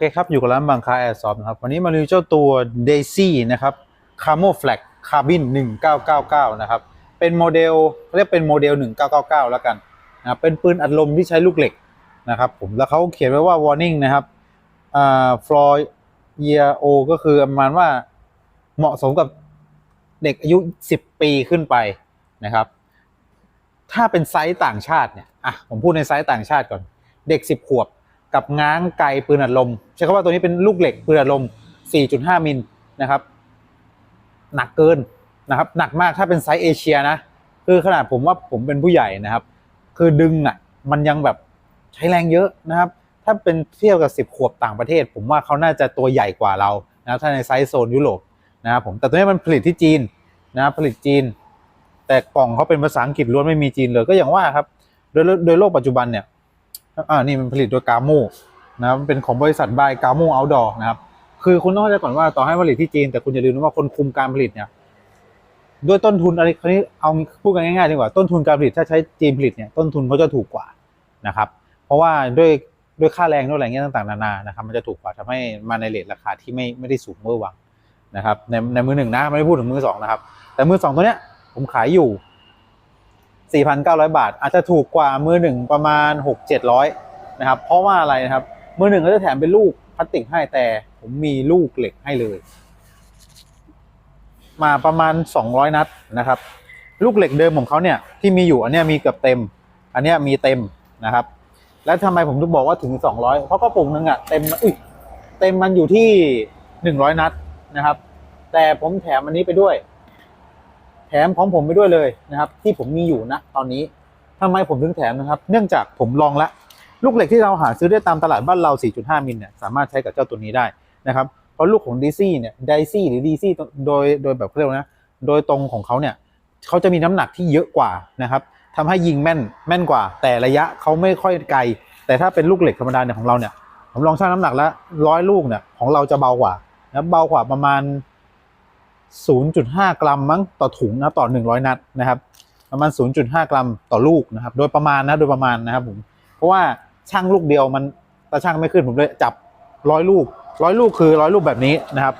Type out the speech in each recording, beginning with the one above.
โอเคครับ อยู่กับร้านบางคาแอร์ซอฟนะครับ วันนี้มารีวิวเจ้าตัว Daisy นะครับ Camo Flag Carbon 1999 นะครับ เป็นโมเดลเรียกเป็นโมเดล 1999 แล้วกันนะครับเป็นปืนอัดลมที่ใช้ลูกเหล็กนะครับผมแล้วเขาเขียนไว้ว่า warning นะครับอ่า floor year o ก็คือประมาณว่าเหมาะสมกับเด็กอายุ 10 ปีขึ้นไปนะครับ ถ้าเป็นไซส์ต่างชาติเนี่ยอะผมพูดในไซส์ต่างชาติก่อน เด็ก 10 ขวบ กับง้างไกปืนอัดลม ใช้คำว่าตัวนี้เป็นลูกเหล็กปืนอัดลม 4.5 มิลนะครับ หนักเกินนะครับ หนักมากถ้าเป็นไซส์เอเชียนะ คือขนาดผมว่าผมเป็นผู้ใหญ่นะครับ คือดึงอะ มันยังแบบใช้แรงเยอะนะครับ ถ้าเป็นเทียบกับ 10 ขวบต่างประเทศ ผมว่าเขาน่าจะตัวใหญ่กว่าเรานะถ้าในไซส์โซนยุโรปนะครับผมแต่ตัวนี้มันผลิตที่จีนนะผลิตจีน แต่กล่องเขาเป็นภาษาอังกฤษล้วนไม่มีจีนเลยก็อย่างว่าครับโดยโดยโลกปัจจุบันเนี่ย อ่านี่มันผลิตโดยกาโมนะครับเป็นของบริษัทบายกาโมเอาดอร์นะครับ คือคุณต้องเข้าใจก่อนว่าต่อให้ผลิตที่จีน แต่คุณอย่าลืมนะว่าคนคุมการผลิตเนี่ยด้วยต้นทุนอะไรคราวนี้เอาพูดกันง่ายๆดีกว่าต้นทุนการผลิตถ้าใช้จีนผลิตเนี่ยต้นทุนเขาจะถูกกว่านะครับ เพราะว่าด้วยด้วยค่าแรงด้วยอะไรเงี้ยต่างๆนานานะครับมันจะถูกกว่าทำให้มาในเรทราคาที่ไม่ไม่ได้สูงเวอร์วังนะครับในในมือหนึ่งนะไม่ได้พูดถึงมือสองนะครับ แต่มือสองตัวเนี้ยผมขายอยู่ 4,900 บาท อาจจะถูกกว่ามือหนึ่งประมาณ 6-700นะครับเพราะว่าอะไรนะครับ มือหนึ่งก็จะแถมเป็นลูกพลาสติกให้แต่ผมมีลูกเหล็กให้เลย มาประมาณ 200 นัดนะครับ ลูกเหล็กเดิมของเขาเนี่ยที่มีอยู่อันเนี้ยมีเกือบเต็ม อันเนี้ยมีเต็มนะครับ แล้วทำไมผมถึงบอกว่าถึง 200 เพราะกระปุกหนึงอะเต็มอุ้ยเต็มมันอยู่ที่ 100 นัดนะครับ แต่ผมแถมอันนี้ไปด้วย แถมของผมไปด้วยเลยนะครับ ที่ผมมีอยู่นะตอนนี้ทำไมผมถึงแถมนะครับ เนื่องจากผมลองละลูกเหล็กที่เราหาซื้อได้ตามตลาดบ้านเรา 4.5 มิลเนี่ยสามารถใช้กับเจ้าตัวนี้ได้นะครับ เพราะลูกของดีซี่เนี่ยไดซี่หรือดีซี่โดยโดยแบบเรียกว่านะโดยตรงของเขาเนี่ยเขาจะมีน้ำหนักที่เยอะกว่านะครับทำให้ยิงแม่นแม่นกว่า แต่ระยะเขาไม่ค่อยไกล แต่ถ้าเป็นลูกเหล็กธรรมดาเนี่ยของเราเนี่ยผมลองชั่งน้ำหนักแล้วร้อยลูกเนี่ยของเราจะเบากว่านะเบากว่าประมาณ 0.5 กรัมมั้งต่อถุงนะต่อ 100 นัดนะครับ ประมาณ 0.5 กรัมต่อลูกนะครับ โดยประมาณนะโดยประมาณนะครับผมเพราะว่าช่างลูกเดียวมันตาช่างไม่ขึ้นผมเลยจับร้อยลูกร้อยลูกคือร้อยลูกแบบนี้นะครับ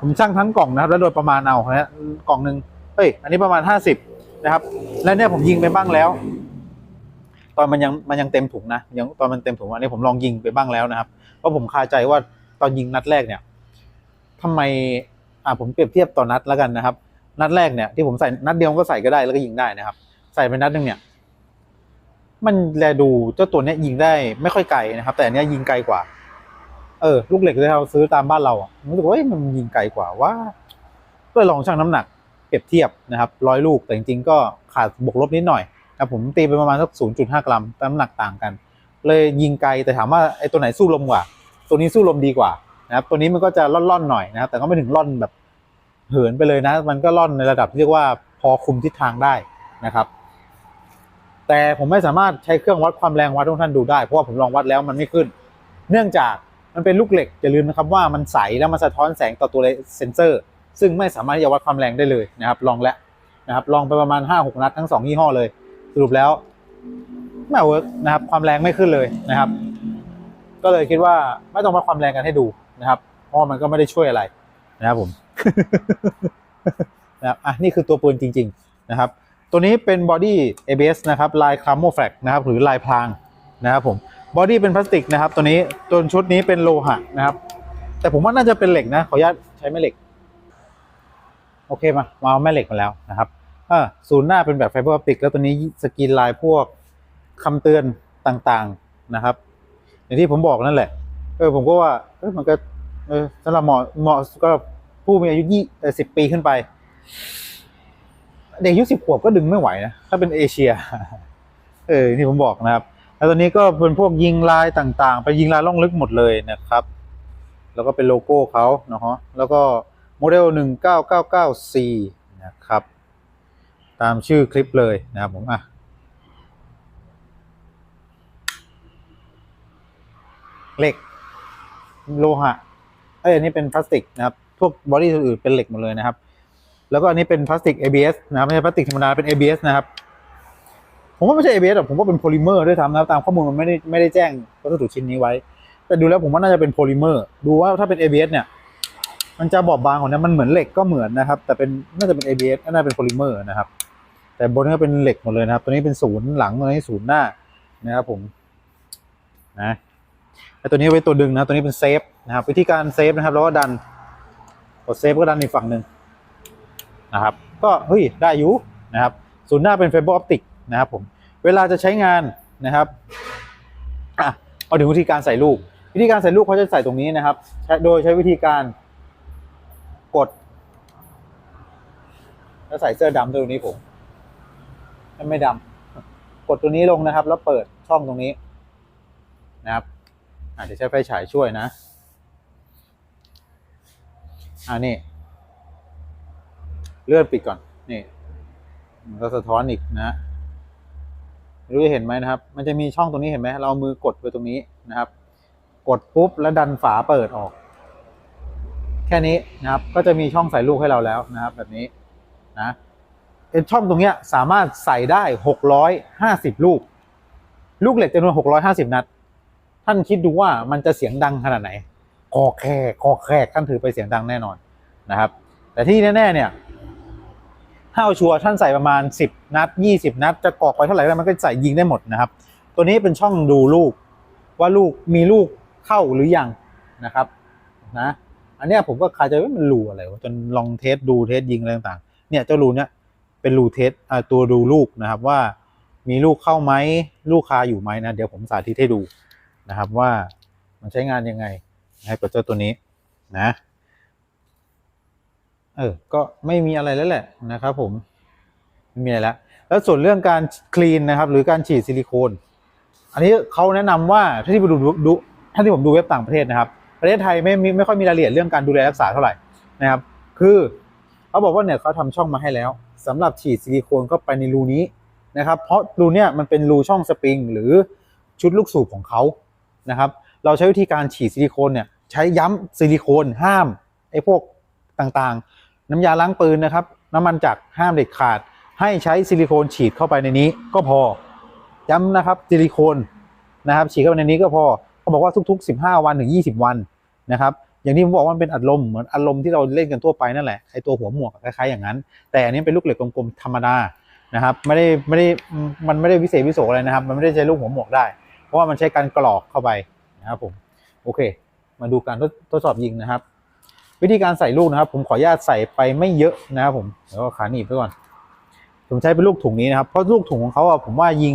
ผมช่างทั้งกล่องนะครับ แล้วโดยประมาณเอานะกล่องหนึ่งเฮ้ยอันนี้ประมาณ 50 นะครับ แล้วเนี่ยผมยิงไปบ้างแล้ว ตอนมันยังมันยังเต็มถุงนะยังตอนมันเต็มถุงอันนี้ผมลองยิงไปบ้างแล้วนะครับเพราะผมคาใจว่าตอนยิงนัดแรกเนี่ยทำไม อ่าผมเปรียบเทียบต่อนัดแล้วกันนะครับ นัดแรกเนี่ยที่ผมใส่นัดเดียวก็ใส่ก็ได้แล้วก็ยิงได้นะครับ ใส่ไปนัดหนึ่งเนี่ย มันแลดูเจ้าตัวเนี้ยยิงได้ไม่ค่อยไกลนะครับ แต่อันเนี้ยยิงไกลกว่า เออ ลูกเหล็กที่เราซื้อตามบ้านเราอะผมรู้สึกว่ามันยิงไกลกว่าว่าก็ลองชั่งน้ำหนักเปรียบเทียบนะครับร้อยลูกแต่จริงๆก็ขาดบวกลบนิดหน่อยนะผมตีไปประมาณสัก 0.5 กรัมน้ำหนักต่างกัน เลยยิงไกลแต่ถามว่าไอ้ตัวไหนสู้ลมกว่า ตัวนี้สู้ลมดีกว่า นะครับตัวนี้มันก็จะล่อนๆหน่อยนะครับแต่ก็ไม่ถึงล่อนแบบเหินไปเลยนะ มันก็ล่อนในระดับที่เรียกว่าพอคุมทิศทางได้นะครับ แต่ผมไม่สามารถใช้เครื่องวัดความแรงวัดทุกท่านดูได้เพราะว่าผมลองวัดแล้วมันไม่ขึ้น เนื่องจากมันเป็นลูกเหล็กอย่าลืมนะครับว่ามันใสแล้วมันสะท้อนแสงต่อตัวเซนเซอร์ ซึ่งไม่สามารถที่จะวัดความแรงได้เลยนะครับ ลองแล้วนะครับลองไปประมาณ 5-6 นัดทั้ง 2 ยี่ห้อเลย สรุปแล้วไม่เวิร์กนะครับความแรงไม่ขึ้นเลยนะครับ ก็เลยคิดว่าไม่ต้องวัดความแรงกันให้ดู นะครับเพราะมันก็ไม่ได้ช่วยอะไรนะครับผมนะครับอะนี่คือตัวปืนจริง ๆ นะครับ ตัวนี้เป็นบอดี้ ABS นะครับลายคาโมแฟกนะครับหรือลายพรางนะครับผมบอดี้เป็นพลาสติกนะครับ ตัวนี้ตัวชุดนี้เป็นโลหะนะครับ แต่ผมว่าน่าจะเป็นเหล็กนะขออนุญาตใช้แม่เหล็ก โอเคมามาเอาแม่เหล็กมาแล้วนะครับอ่าศูนย์หน้าเป็นแบบไฟเบอร์ออปติก แล้วตัวนี้สกรีนลายพวกคำเตือนต่างๆนะครับ อย่างที่ผมบอกนั่นแหละ เออผมก็ว่าเออมันก็เออสำหรับเหมาะเหมาะก็ผู้มีอายุยี่สิบปีขึ้นไป เด็กอายุสิบขวบก็ดึงไม่ไหวนะถ้าเป็นเอเชีย เออที่ผมบอกนะครับ แล้วตัวนี้ก็เป็นพวกยิงลายต่างๆ ไปยิงลายล่องลึกหมดเลยนะครับ แล้วก็เป็นโลโก้เขาเนาะแล้วก็โมเดล 1999C นะครับ ตามชื่อคลิปเลยนะครับผมอะเหล็ก โลหะเอ้ยอันนี้เป็นพลาสติกนะครับพวกบอดี้อื่นๆเป็นเหล็กหมดเลยนะครับ แล้วก็อันนี้เป็นพลาสติก ABS นะครับไม่ใช่พลาสติกธรรมดาเป็น ABS นะครับผมว่าไม่ใช่ ABS หรอกผมว่าเป็นโพลิเมอร์ด้วยซ้ำนะครับตามข้อมูลมันไม่ได้ไม่ได้แจ้งวัสดุชิ้นนี้ไว้ แต่ดูแล้วผมว่าน่าจะเป็นโพลิเมอร์ ดูว่าถ้าเป็น ABS เนี่ย มันจะบอบบางกว่านี้มันเหมือนเหล็กก็เหมือนนะครับ แต่เป็นน่าจะเป็น ABS น่าจะเป็นโพลิเมอร์นะครับ แต่บนนี้ก็เป็นเหล็กหมดเลยนะครับ ตัวนี้เป็นศูนย์หลังตัวนี้ศูนย์หน้านะครับผมนะ ตัวนี้ไว้ตัวดึงนะตัวนี้เป็นเซฟนะครับวิธีการเซฟนะครับแล้วก็ดันกดเซฟก็ดันอีกฝั่งหนึ่งนะครับก็เฮ้ยได้อยู่นะครับศูนย์หน้าเป็นไฟเบอร์ออปติกนะครับผมเวลาจะใช้งานนะครับอะเอาถึงวิธีการใส่ลูก วิธีการใส่ลูกเขาจะใส่ตรงนี้นะครับ โดยใช้วิธีการกด แล้วใส่เสื้อดำตัวนี้ผมถ้ไม่ดำกดตัวนี้ลงนะครับ แล้วเปิดช่องตรงนี้นะครับ อาจจะใช้ไฟฉายช่วยนะอ่านี่เลื่อนปิดก่อน นี่ มันก็สะท้อนอีกนะไม่รู้จะเห็นไหมนะครับ มันจะมีช่องตรงนี้เห็นไหม เรามือกดไปตรงนี้นะครับ กดปุ๊บแล้วดันฝาเปิดออก แค่นี้นะครับ ก็จะมีช่องใส่ลูกให้เราแล้วนะครับ แบบนี้นะไอช่องตรงเนี้ยสามารถใส่ได้หกร้อยห้าสิบลูก ลูกเหล็กจำนวนหกร้อยห้าสิบนัด ท่านคิดดูว่ามันจะเสียงดังขนาดไหนคอแคกคอแคกท่านถือไปเสียงดังแน่นอนนะครับ แต่ที่แน่ๆเนี่ยถ้าเอาชัวร์ท่านใส่ประมาณ 10 นัด 20 นัด จะกอกไปเท่าไหร่ก็ได้มันก็ใส่ยิงได้หมดนะครับ ตัวนี้เป็นช่องดูลูกว่าลูกมีลูกเข้าหรือยังนะครับนะอันนี้ผมก็คาใจว่ามันรูอะไรวะจนลองเทสดูเทสยิงอะไรต่างๆ เนี่ยเจ้ารูเนี้ยเป็นรูเทสตัวดูลูกนะครับว่ามีลูกเข้าไหมลูกคาอยู่ไหมนะเดี๋ยวผมสาธิตให้ดู นะครับว่ามันใช้งานยังไงให้กับเจ้าตัวนี้นะเออก็ไม่มีอะไรแล้วแหละนะครับผมไม่มีอะไรแล้วแล้วส่วนเรื่องการคลีนนะครับ หรือการฉีดซิลิโคน อันนี้เขาแนะนำว่าถ้าที่ผมดูดูถ้าที่ผมดูเว็บต่างประเทศนะครับ ประเทศไทยไม่ไม่ไม่ค่อยมีรายละเอียดเรื่องการดูแลรักษาเท่าไหร่นะครับ คือเขาบอกว่าเนี่ยเขาทำช่องมาให้แล้วสำหรับฉีดซิลิโคนเข้าไปในรูนี้นะครับ เพราะรูเนี่ยมันเป็นรูช่องสปริงหรือชุดลูกสูบของเขา นะครับ เราใช้วิธีการฉีดซิลิโคนเนี่ยใช้ย้ำซิลิโคนห้ามไอ้พวกต่างๆ น้ำยาล้างปืนนะครับ น้ำมันจักรห้ามเด็ดขาด ให้ใช้ซิลิโคนฉีดเข้าไปในนี้ก็พอย้ำนะครับซิลิโคนนะครับฉีดเข้าไปในนี้ก็พอเขาบอกว่าทุก ๆ 15 วันถึง 20 วันนะครับอย่างที่ผมบอกว่ามันเป็นอัดลมเหมือนอัดลมที่เราเล่นกันทั่วไปนั่นแหละไอตัวหัวหมวกคล้ายๆอย่างนั้น แต่อันนี้เป็นลูกเหล็กกลมๆธรรมดานะครับไม่ได้ไม่ได้มันไม่ได้วิเศษวิโสอะไรนะครับ มันไม่ได้ใช้ลูกหัวหมวกได้ ราะว่ามันใช้การกรอกเข้าไปนะครับผมโอเค มาดูการทดทดสอบยิงนะครับ วิธีการใส่ลูกนะครับ ผมขออนุญาตใส่ไปไม่เยอะนะครับผมเดี๋ยวก็ขาหนีบไปก่อน ผมใช้เป็นลูกถุงนี้นะครับเพราะลูกถุงของเขาอะผมว่ายิง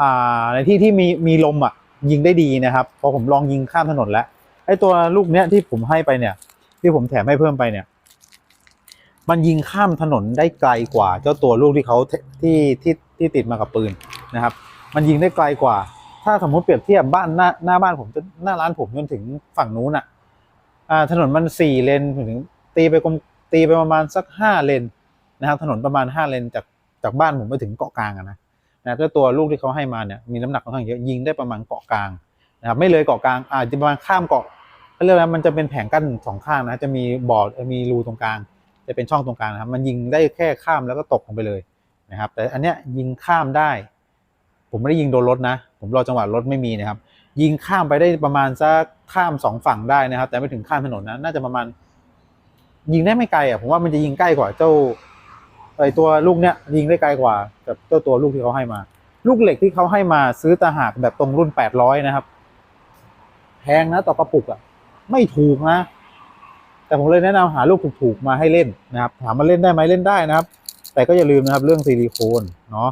อ่าในที่ที่มีมีลมอะยิงได้ดีนะครับพอผมลองยิงข้ามถนนแล้วไอ้ตัวลูกเนี้ยที่ผมให้ไปเนี่ย ที่ผมแถมให้เพิ่มไปเนี่ย มันยิงข้ามถนนได้ไกลกว่า เจ้าตัวลูกที่เขาที่ที่ที่ติดมากับปืนนะครับ มันยิงได้ไกลกว่า ถ้าสมมติเปรียบเทียบบ้านหน้าหน้าบ้านผมจนหน้าร้านผมจนถึงฝั่งนู้นอะอ่าถนนมันสี่เลนถึงตีไปกลมตีไปประมาณสักห้าเลนนะครับถนนประมาณห้าเลนจากจากบ้านผมไปถึงเกาะกลางอะนะนะแล้วตัวลูกที่เขาให้มาเนี่ยมีน้ำหนักค่อนข้างเยอะยิงได้ประมาณเกาะกลางนะครับไม่เลยเกาะกลางอาจจะประมาณข้ามเกาะเขาเรียกว่ามันจะเป็นแผงกั้นสองข้างนะจะมีบอร์ดมีรูตรงกลาง จะเป็นช่องตรงกลางนะครับมันยิงได้แค่ข้ามแล้วก็ตกลงไปเลยนะครับแต่อันเนี้ยยิงข้ามได้ ผมไม่ได้ยิงโดนรถนะ ผมรอจังหวะรถไม่มีนะครับ ยิงข้ามไปได้ประมาณสักข้ามสองฝั่งได้นะครับ แต่ไม่ถึงข้ามถนนนะน่าจะประมาณ ยิงได้ไม่ไกลอะผมว่ามันจะยิงใกล้กว่าเจ้าไอตัวลูกเนี้ยยิงได้ไกลกว่ากับเจ้าตัวลูกที่เขาให้มา ลูกเหล็กที่เขาให้มาซื้อตาหากแบบตรงรุ่นแปดร้อยนะครับแพงนะต่อกระปุกอะ ไม่ถูกนะ แต่ผมเลยแนะนำหาลูกถูกๆมาให้เล่นนะครับ ถามมาเล่นได้ไหมเล่นได้นะครับ แต่ก็อย่าลืมนะครับเรื่องซิลิโคนเนาะ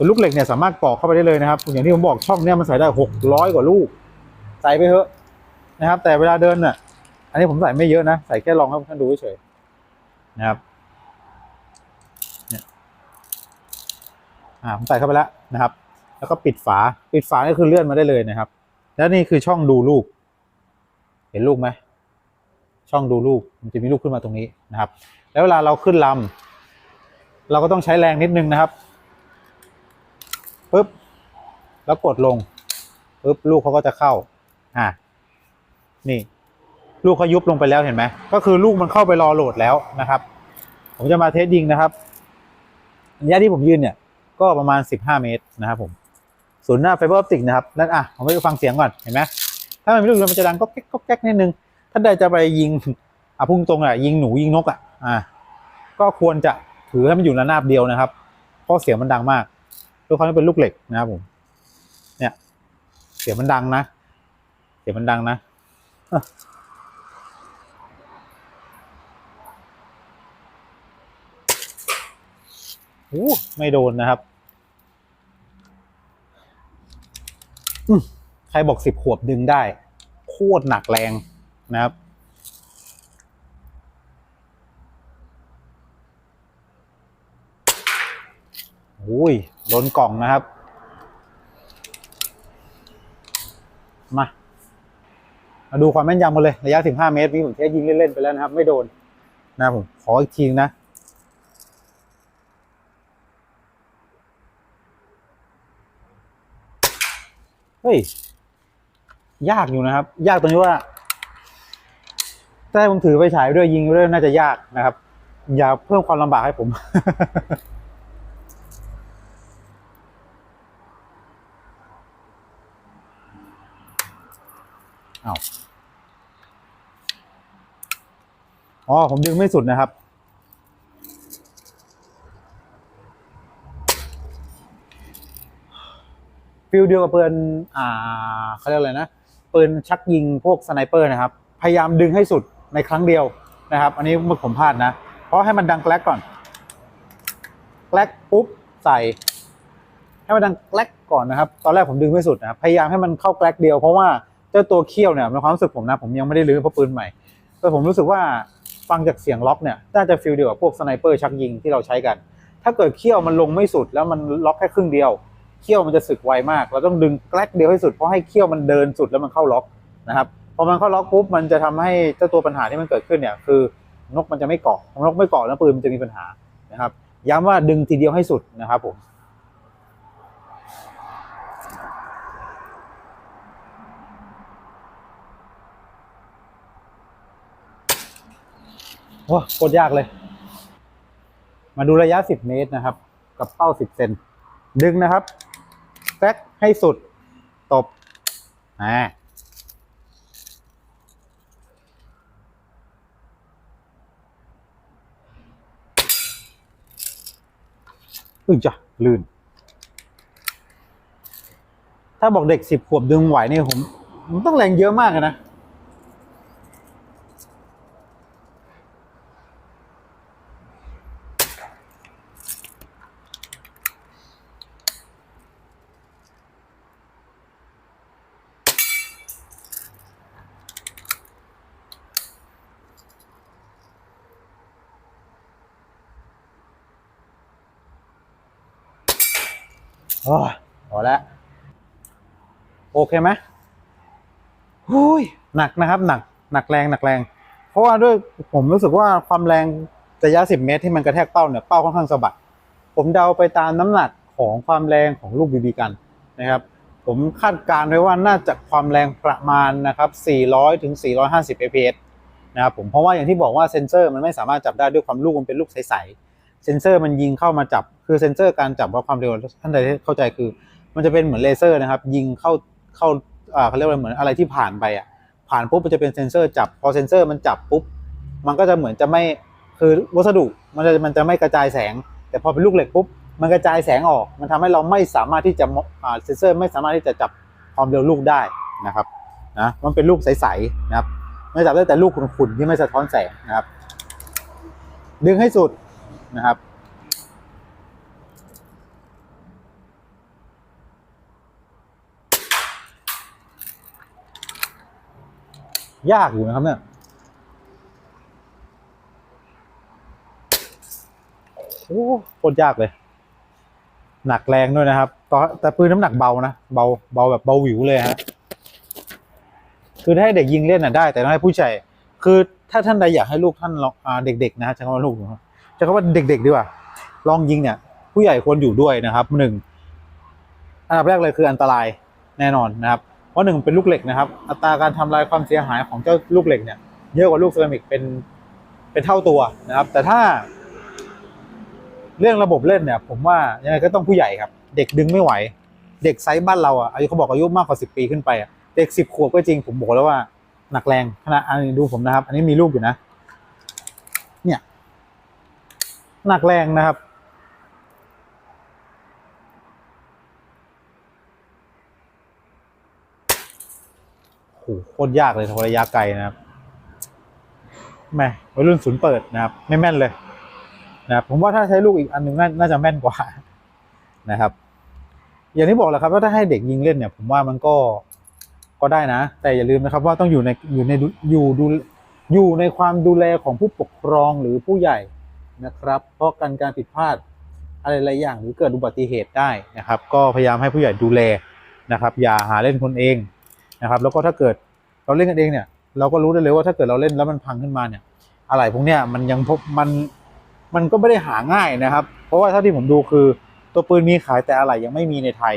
ส่วนลูกเหล็กเนี่ยสามารถกรอกเข้าไปได้เลยนะครับ อย่างที่ผมบอกช่องเนี่ยมันใส่ได้หกร้อยกว่าลูก ใส่ไปเถอะนะครับ แต่เวลาเดินน่ะ อันนี้ผมใส่ไม่เยอะนะ ใส่แค่ลองให้ท่านดูเฉยๆนะครับเนี่ยอ่าผมใส่เข้าไปแล้วนะครับ แล้วก็ปิดฝา ปิดฝาก็คือเลื่อนมาได้เลยนะครับ แล้วนี่คือช่องดูลูก เห็นลูกไหมช่องดูลูกมันจะมีลูกขึ้นมาตรงนี้นะครับ แล้วเวลาเราขึ้นลำเราก็ต้องใช้แรงนิดนึงนะครับ ปึ๊บแล้วกดลงปึ๊บลูกเขาก็จะเข้า อ่านี่ ลูกเขายุบลงไปแล้วเห็นไหมก็คือลูกมันเข้าไปรอโหลดแล้วนะครับ ผมจะมาเทสยิงนะครับระยะที่ผมยืนเนี่ย ก็ประมาณ 15 เมตรนะครับผมศูนย์หน้าไฟเบอร์ออปติกนะครับนั่นอะผมไปฟังเสียงก่อนเห็นไหมถ้ามันมีลูกมันจะดังก็แก๊กก็แก๊กนิดนึงถ้าใดจะไปยิงอะพุ่งตรงอะยิงหนูยิงนกอะอ่าก็ควรจะถือให้มันอยู่ระนาบเดียวนะครับเพราะเสียงมันดังมาก ด้วยความที่เป็นลูกเหล็กนะครับผม เนี่ย เสียงมันดังนะ เสียงมันดังนะโอ้ไม่โดนนะครับ ใครบอกสิบขวบดึงได้ โคตรหนักแรงนะครับ อุ้ยโดนกล่องนะครับ มา มาดูความแม่นยำกันเลย ระยะ 15 เมตรนี่ผมแค่ยิงเล่น ๆ ไปแล้วนะครับ ไม่โดน นะผม ขออีกทีนะเฮ้ย ยากอยู่นะครับ ยากตรงที่ว่าถ้าผมถือไปฉายด้วยยิงด้วยน่าจะยากนะครับ อย่าเพิ่มความลำบากให้ผม อ้าวอ๋อ ผมดึงไม่สุดนะครับ ฟิลเดียวกับปืนอ่าเขาเรียกอะไรนะปืนชักยิงพวกสไนเปอร์นะครับ พยายามดึงให้สุดในครั้งเดียวนะครับ อันนี้มผมพลาดนะ เพราะให้มันดังแกลกก่อนแกลกปุ๊บใส่ ให้มันดังแกลกก่อนนะครับ ตอนแรกผมดึงไม่สุดนะพยายามให้มันเข้าแกลกเดียวเพราะว่า เจ้าตัวเขี้ยวเนี่ยในความรู้สึกผมนะผมยังไม่ได้รื้อเพราะปืนใหม่แต่ผมรู้สึกว่าฟังจากเสียงล็อกเนี่ยน่าจะฟิลเดียวกับพวกสไนเปอร์ชักยิงที่เราใช้กัน ถ้าเกิดเขี้ยวมันลงไม่สุดแล้วมันล็อกแค่ครึ่งเดียวเขี้ยวมันจะสึกไวมาก เราต้องดึงแกลกเดียวให้สุดเพราะให้เขี้ยวมันเดินสุดแล้วมันเข้าล็อกนะครับพอมันเข้าล็อกปุ๊บมันจะทำให้เจ้าตัวปัญหาที่มันเกิดขึ้นเนี่ยคือนกมันจะไม่เกาะพอนกไม่เกาะแล้วปืนมันจะมีปัญหานะครับย้ำว่าดึงทีเดียวให้สุดนะครับผม โอ้โคตรยากเลย มาดูระยะ 10 เมตรนะครับ กับเป้า 10 เซนดึงนะครับแฟกให้สุด ตบอ่าอึ้ยจ้ะลื่น ถ้าบอกเด็ก10ขวบดึงไหวนี่ผมผมต้องแรงเยอะมากนะ อ้ยพอแล้วโอเคไหมหุยหนักนะครับ หนัก หนักแรงหนักแรง เพราะว่าด้วยผมรู้สึกว่าความแรงระยะ 10 เมตรที่มันกระแทกเป้าเนี่ยเป้าค่อนข้างสะบัด ผมเดาไปตามน้ำหนักของความแรงของลูกบีบีกันนะครับ ผมคาดการณ์ไว้ว่าน่าจะความแรงประมาณนะครับ 400 ถึง 450 fps นะครับผมเพราะว่าอย่างที่บอกว่าเซนเซอร์มันไม่สามารถจับได้ด้วยความลูกมันเป็นลูกใสๆ เซนเซอร์มันยิงเข้ามาจับ คือเซนเซอร์การจับว่าความเร็วท่านใดเข้าใจคือ มันจะเป็นเหมือนเลเซอร์นะครับ ยิงเข้าเข้าอ่าเขาเรียกว่าเหมือนอะไรที่ผ่านไปอะผ่านปุ๊บมันจะเป็นเซนเซอร์จับ พอเซนเซอร์มันจับปุ๊บมันก็จะเหมือนจะไม่คือวัสดุมันจะมันจะไม่กระจายแสง แต่พอเป็นลูกเหล็กปุ๊บมันกระจายแสงออก มันทำให้เราไม่สามารถที่จะอ่าเซนเซอร์ไม่สามารถที่จะจับความเร็วลูกได้นะครับนะมันเป็นลูกใสๆนะครับไม่จับได้แต่ลูกขุ่นๆที่ไม่สะท้อนแสงนะครับ ดึงให้สุด นะครับ ยากอยู่นะครับเนี่ยโอ้โคตรยากเลย หนักแรงด้วยนะครับตอนแต่ปืนน้ำหนักเบานะ เบาเบาแบบเบาหวิวเลยฮะคือถ้าให้เด็กยิงเล่นน่ะได้ แต่ต้องให้ผู้ใหญ่คือถ้าท่านใดอยากให้ลูกท่านเด็กๆนะใช้คำว่าลูกนะ ใช้คำว่าเด็ก ๆ ดีกว่า ลองยิงเนี่ย ผู้ใหญ่ควรอยู่ด้วยนะครับหนึ่งอันดับแรกเลยคืออันตรายแน่นอนนะครับ เพราะหนึ่งเป็นลูกเหล็กนะครับ อัตราการทำลายความเสียหายของเจ้าลูกเหล็กเนี่ยเยอะกว่าลูกเซรามิกเป็นเป็นเท่าตัวนะครับ แต่ถ้า เรื่องระบบเล่นเนี่ย ผมว่ายังไงก็ต้องผู้ใหญ่ครับ เด็กดึงไม่ไหว เด็กไซส์บ้านเราอะอายุเขาบอกอายุมากกว่าสิบปีขึ้นไปอะเด็กสิบขวบก็จริงผมบอกแล้วว่าหนักแรงขนาดอันนี้ดูผมนะครับ อันนี้มีลูกอยู่นะ เนี่ย หนักแรงนะครับ โหโคตรยากเลยทระยะไกลนะครับแม่วัยรุ่นศูนย์เปิดนะครับ ไม่แม่นเลยนะครับผมว่าถ้าใช้ลูกอีกอันหนึ่งน่าจะแม่นกว่านะครับ อย่างที่บอกแหละครับว่าถ้าให้เด็กยิงเล่นเนี่ย ผมว่ามันก็ก็ได้นะ แต่อย่าลืมนะครับว่าต้องอยู่ในอยู่ในอยู่ดูอยู่ในความดูแลของผู้ปกครองหรือผู้ใหญ่ นะครับ เพราะการการผิดพลาดอะไรหลายอย่างหรือเกิดอุบัติเหตุได้นะครับ ก็พยายามให้ผู้ใหญ่ดูแลนะครับ อย่าหาเล่นคนเองนะครับ แล้วก็ถ้าเกิดเราเล่นกันเองเนี่ย เราก็รู้ได้เลยว่าถ้าเกิดเราเล่นแล้วมันพังขึ้นมาเนี่ย อะไรพวกเนี้ยมันยังพบมันมันก็ไม่ได้หาง่ายนะครับ เพราะว่าเท่าที่ผมดูคือตัวปืนมีขายแต่อะไรยังไม่มีในไทย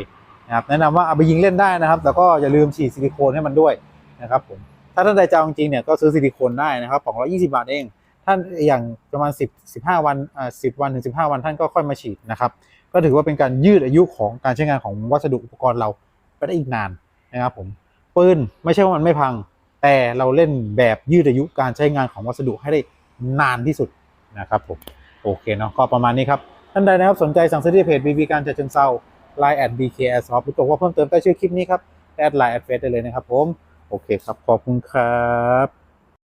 นะครับ แนะนำว่าเอาไปยิงเล่นได้นะครับ แต่ก็อย่าลืมฉีดซิลิโคนให้มันด้วยนะครับผมถ้าท่านใดจะเอาจริงเนี่ยก็ซื้อซิลิโคนได้นะครับ220 บาทเอง ท่านอย่างประมาณ 10 15 วันอ่า10วันถึง15 วันท่านก็ค่อยมาฉีดนะครับ ก็ถือว่าเป็นการยืดอายุของการใช้งานของวัสดุอุปกรณ์เราไปได้อีกนานนะครับผมปืนไม่ใช่ว่ามันไม่พัง แต่เราเล่นแบบยืดอายุการใช้งานของวัสดุให้ได้นานที่สุดนะครับผมโอเคเนาะก็ประมาณนี้ครับท่านใดนะครับสนใจสั่งซื้อที่เพจ BB การจัดเชิงเซา Line at BK Air Soft หรือบอกว่าเพิ่มเติมใต้ชื่อคลิปนี้ครับแอดไลน์แอดเฟซได้เลยนะครับผม โอเคครับ ขอบคุณครับ